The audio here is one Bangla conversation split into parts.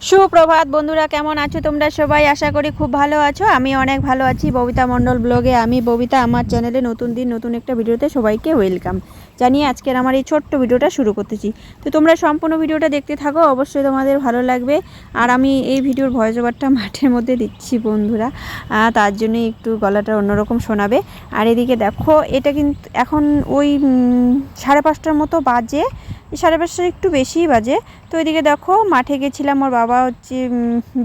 সুপ্রভাত বন্ধুরা, কেমন আছো তোমরা সবাই? আশা করি খুব ভালো আছো। আমি অনেক ভালো আছি ববিতা মণ্ডল ব্লগে। আমি ববিতা, আমার চ্যানেলে নতুন দিন, নতুন একটা ভিডিওতে সবাইকে ওয়েলকাম জানিয়ে আজকের আমার এই ছোট্ট ভিডিওটা শুরু করতেছি। তো তোমরা সম্পূর্ণ ভিডিওটা দেখতে থাকো, অবশ্যই তোমাদের ভালো লাগবে। আর আমি এই ভিডিওর ভয়েস ওভারটা মাঠের মধ্যে দিচ্ছি বন্ধুরা। তার জন্য একটু গলাটা অন্যরকম শোনাবে। আর এদিকে দেখো, এটা কিন্তু এখন ওই সাড়ে পাঁচটার মতো বাজে। সাড়ে পাঁচটার একটু বেশিই বাজে। তো এদিকে দেখো, মাঠে গেছিলাম, ওর বাবা হচ্ছে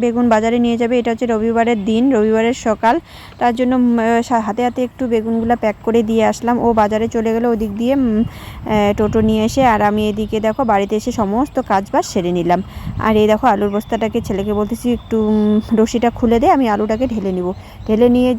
বেগুন বাজারে নিয়ে যাবে। এটা হচ্ছে রবিবারের দিন, রবিবারের সকাল। তার জন্য হাতে হাতে একটু বেগুনগুলো প্যাক করে দিয়ে আসলাম। ও বাজারে চলে গেলো, ওদিক দিয়ে টোটো নিয়ে এসে, আর আমি এদিকে দেখো, বাড়িতে এসে সমস্ত কাজ বাজ সেরে নিলাম। আর এই দেখো, আলুর বস্তাটাকে ছেলেকে বলতেছি, একটু রশিটা খুলে দে, আমি আলুটাকে ঢেলে নিব। ঢেলে নিয়ে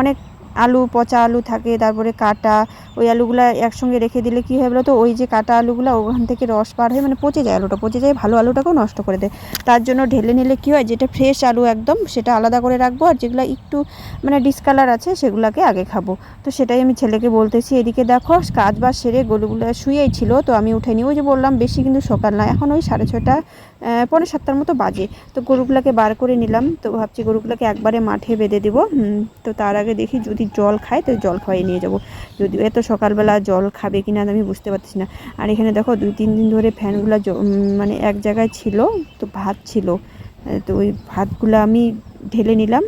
অনেক আলু, পচা আলু থাকে, তারপরে কাটা, ওই আলুগুলো একসঙ্গে রেখে দিলে কী হয় বলো তো ওই যে কাটা আলুগুলো ওখান থেকে রস পার হয়ে মানে পচে যায়, আলুটা পচে যায়, ভালো আলুটাকেও নষ্ট করে দেয়। তার জন্য ঢেলে নিলে কী হয়, যেটা ফ্রেশ আলু একদম, সেটা আলাদা করে রাখব আর যেগুলো একটু মানে ডিসকালার আছে, সেগুলোকে আগে খাব। তো সেটাই আমি ছেলেকে বলতেছি, এদিকে দেখো, কাজ বাজ সেরে গরুগুলো শুয়েই ছিল, তো আমি উঠে নিই। ওই যে বললাম, বেশি কিন্তু সকাল না। এখন ওই সাড়ে ছটা আহ, পৌনে সাতটার মতো বাজে। তো গরুগুলোকে বার করে নিলাম। তো ভাবছি গরুগুলোকে একবারে মাঠে বেঁধে দেবো। তো তার আগে দেখি যদি জল খায় তো জল খাওয়াই নিয়ে যাব। যদি এত সকালবেলা জল খাবে কি কিনা আমি বুঝতে পারছি না। আর এখানে দেখো দুই তিন দিন ধরে ফ্যানগুলো মানে এক জায়গায় ছিল তো ভাত ছিল। তো ওই ভাতগুলো আমি ঢেলে নিলাম।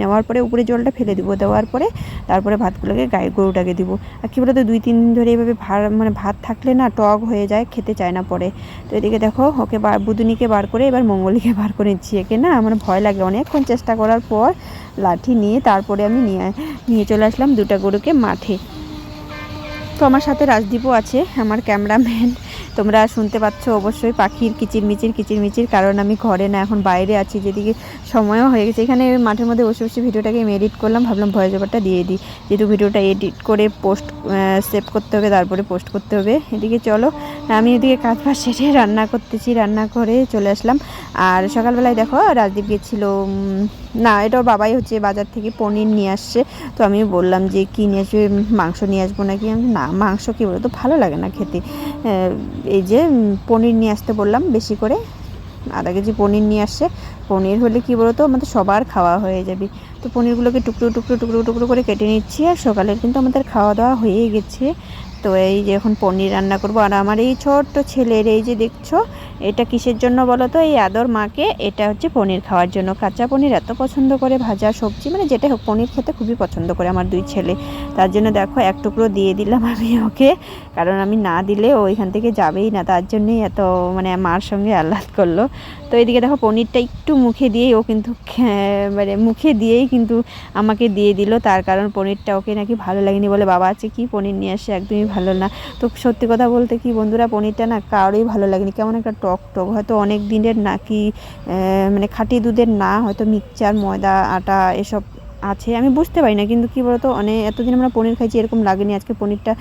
নেওয়ার পরে উপরে জলটা ফেলে দিব। দেওয়ার পরে তারপরে ভাতগুলোকে গায়ে, গরুটাকে দিব। আর কী বলতো, দুই, তিন দিন ধরে এইভাবে ভার মানে ভাত থাকলে না টক হয়ে যায়, খেতে চায় না পরে। তো এদিকে দেখো, ওকে বার, বুদুনিকে বার করে এবার মঙ্গলিকে বার করে নিচ্ছি একে, না? আমার ভয় লাগে অনেকক্ষণ চেষ্টা করার পর লাঠি নিয়ে তারপরে আমি নিয়ে নিয়ে চলে আসলাম দুটা গরুকে মাঠে। তো আমার সাথে রাজদীপও আছে, আমার ক্যামেরাম্যান। তোমরা শুনতে পাচ্ছ অবশ্যই পাখির কিচিরমিচির কিচিরমিচির, কারণ আমি ঘরে না, এখন বাইরে আছি, যেদিকে সময়ও হয়ে গেছে। এখানে মাঠের মধ্যে বসে বসে ভিডিওটাকে আমি এডিট করলাম, ভাবলাম ভয়েস ওভারটা দিয়ে দিই। যেহেতু ভিডিওটা এডিট করে পোস্ট সেভ করতে হবে, তারপরে পোস্ট করতে হবে। এদিকে চলো, আমি এদিকে কাজ বাজ সেরে রান্না করতেছি, রান্না করে চলে আসলাম। আর সকালবেলায় দেখো, রাজদীপ গেছিল না, এটা ওর বাবাই হচ্ছে বাজার থেকে পনির নিয়ে আসছে। তো আমি বললাম যে, কী নিয়ে আসবে, মাংস নিয়ে আসব নাকি? আমি না, মাংস কী বলো তো ভালো লাগে না খেতে। এই যে পনির নিয়ে আসতে বললাম বেশি করে। আধা কেজি পনির নিয়ে আসছে। পনির হলে কী বলতো, আমাদের সবার খাওয়া হয়ে যাবে। তো পনিরগুলোকে টুকরো টুকরো টুকরো টুকরো করে কেটে নিচ্ছি আর সকালের কিন্তু আমাদের খাওয়া দাওয়া হয়ে গেছে। তো এই যে এখন পনির রান্না করব। আর আমার এই ছোট্ট ছেলের এই যে দেখছ এটা কিসের জন্য বলো তো? এই আদর মাকে, এটা হচ্ছে পনির খাওয়ার জন্য। কাঁচা পনির এত পছন্দ করে, ভাজা সবজি মানে যেটা হোক, পনির খেতে খুবই পছন্দ করে আমার দুই ছেলে। তার জন্য দেখো, এক টুকরো দিয়ে দিলাম আমি ওকে। কারণ আমি না দিলে ও এখান থেকে যাবেই না। তার জন্যই এত মানে মার সঙ্গে আহ্লাদ করল। তো এদিকে দেখো, পনিরটা একটু মুখে দিয়েই ও কিন্তু মানে মুখে দিয়েই কিন্তু আমাকে দিয়ে দিল। তার কারণ পনিরটা ওকে নাকি ভালো লাগেনি বলে, বাবা আছে কি পনির নিয়ে আসে? একদমই ভালো না। তো সত্যি কথা বলতে কি বন্ধুরা, পনিরটা না কারোই ভালো লাগেনি। কেমন একটা টক টক, হয়তো অনেক দিনের নাকি মানে খাঁটি দুধের না, হয়তো মিক্সচার, ময়দা, আটা এসব আছে, আমি বুঝতে পারি না, কিন্তু কি বলতো অনেক এতদিন আমরা পনির খাইছি, এরকম লাগেনি, আজকে পনিরটা,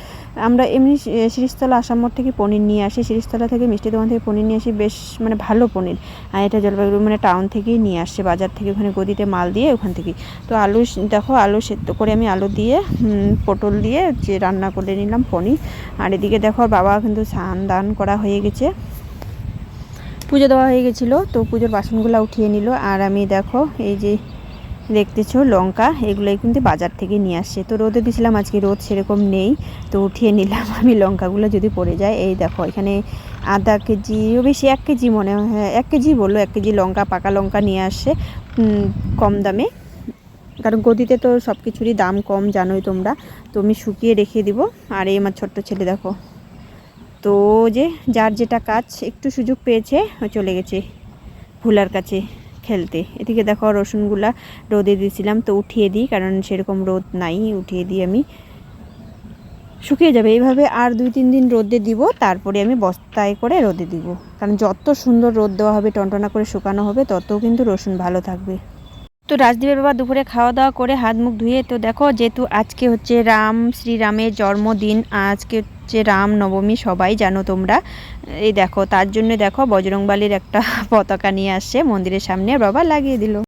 আমরা এমনি শিরিষতলা আসাম মোড় থেকে পনির নিয়ে আসি শিরিষতলা থেকে মিষ্টি দোকান থেকে পনির নিয়ে আসি, বেশ মানে ভালো পনির, আর এটা জলপাইগুড়ি মানে টাউন থেকেই নিয়ে আসছে বাজার থেকে ওখানে গদিতে মাল দিয়ে ওখান থেকে, তো আলু দেখো, আলু সেদ্ধ করে আমি আলু দিয়ে পটল দিয়ে যে রান্না করে নিলাম পনির, আর এদিকে দেখো, বাবা কিন্তু স্নান দান করা হয়ে গেছে পুজো দেওয়া হয়ে গেছিল তো পুজোর বাসনগুলো উঠিয়ে নিল। আর আমি দেখো এই যে দেখতেছো লঙ্কা এগুলোই কিন্তু বাজার থেকে নিয়ে আসছে। তো রোদে দিয়েছিলাম আজকে রোদ সেরকম নেই তো উঠিয়ে নিলাম আমি লঙ্কাগুলো যদি পড়ে যায়। এই দেখো এখানে আধা কেজি ও বেশি এক কেজি মনে হয় হ্যাঁ, এক কেজি বলল এক কেজি লঙ্কা পাকা লঙ্কা নিয়ে আসছে কম দামে। কারণ গদিতে তো সব কিছুরই দাম কম জানোই তোমরা। তো আমি শুকিয়ে রেখে দিব। আর এই আমার ছোট্ট ছেলে দেখো তো যে যার যেটা কাজ, একটু সুযোগ পেয়েছে চলে গেছে ভুলার কাছে খেলতে। এদিকে দেখো রসুনগুলা রোদে দিয়েছিলাম, তো উঠিয়ে দিই, কারণ সেরকম রোদ নাই, উঠিয়ে দিই আমি। শুকিয়ে যাবে, এইভাবে আর দুই তিন দিন রোদে দিব, তারপরে আমি বস্তায় করে রোদে দিব। কারণ যত সুন্দর রোদ দেওয়া হবে, টনটনা করে শুকানো হবে, তত কিন্তু রসুন ভালো থাকবে। তো রাজদীপের বাবা দুপুরে খাওয়া দাওয়া করে হাত মুখ ধুয়ে, তো দেখো যেহেতু আজকে হচ্ছে রাম, শ্রীরামের জন্মদিন, আজকে হচ্ছে রাম নবমী, সবাই জানো তোমরা। এই দেখো, তার জন্য দেখো, বজরংবালির একটা পতাকা নিয়ে আসছে, মন্দিরের সামনে বাবা লাগিয়ে দিল।